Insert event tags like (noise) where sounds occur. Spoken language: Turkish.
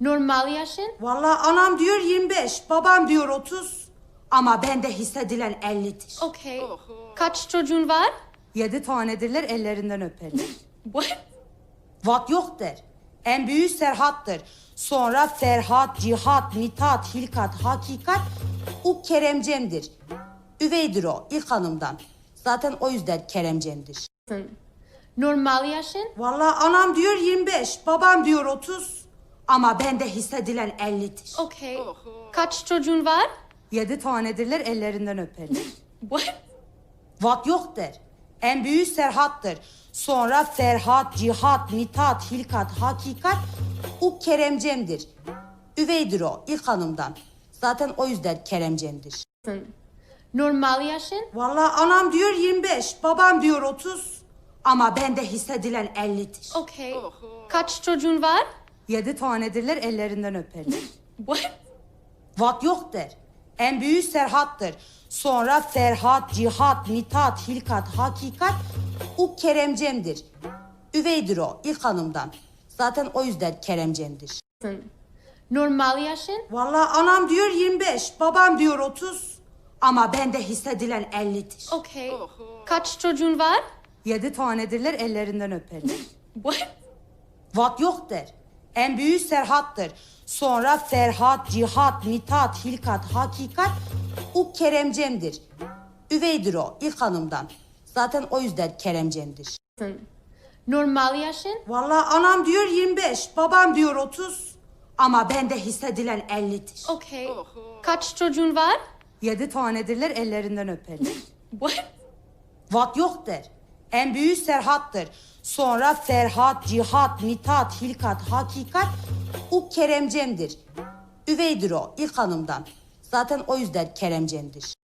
Normal yaşın? Vallahi anam diyor 25, babam diyor 30. Ama bende hissedilen 50'dir. Okey. Kaç çocuğun var? Yedi tanedirler ellerinden öperler. (laughs) What? Vat yok der. En büyüğü Serhat'tır. Sonra Ferhat, Cihat, Mitat, Hilkat, Hakikat. O Keremcem'dir. Üveydir o ilk hanımdan. Zaten o yüzden Keremcem'dir. Normal yaşın? Vallahi anam diyor 25, babam diyor 30. Ama bende hissedilen 50'dir. Okey. Kaç çocuğun var? Yedi tanedirler ellerinden öperler. (laughs) What? Vat yok der. En büyüğü Serhat'tır. Sonra Ferhat, Cihat, Mitat, Hilkat, Hakikat. O Keremcem'dir. Üveydir o ilk hanımdan. Zaten o yüzden Keremcem'dir. Normal yaşın? Vallahi anam diyor 25, babam diyor 30. Ama bende hissedilen 50'dir. Okey. Kaç çocuğun var? Yedi tanedirler ellerinden öperler. What? Vat yok der. En büyüğü Serhat'tır. Sonra Ferhat, Cihat, Mitat, Hilkat, Hakikat. O Keremcem'dir. Üveydir o ilk hanımdan. Zaten o yüzden Keremcem'dir. Normal yaşın? Vallahi anam diyor 25, babam diyor 30. Ama bende hissedilen 50'dir. Okey. Kaç çocuğun var? Yedi tanedirler ellerinden öperler. What? Vat yok der. En büyüğü Serhat'tır. Sonra Ferhat, Cihat, Mitat, Hilkat, Hakikat. O Keremcem'dir. Üveydir o ilk hanımdan. Zaten o yüzden Keremcem'dir. Normal yaşın? Vallahi anam diyor 25, babam diyor 30. Ama bende hissedilen 50'dir. Okey. Kaç çocuğun var? Yedi tanedirler ellerinden öperler. (laughs) What? Vat yok der. En büyüğü Serhat'tır. Sonra Ferhat, Cihat, Mitat, Hilkat, Hakikat. O Keremcem'dir. Üveydir o ilk hanımdan. Zaten o yüzden Keremcem'dir.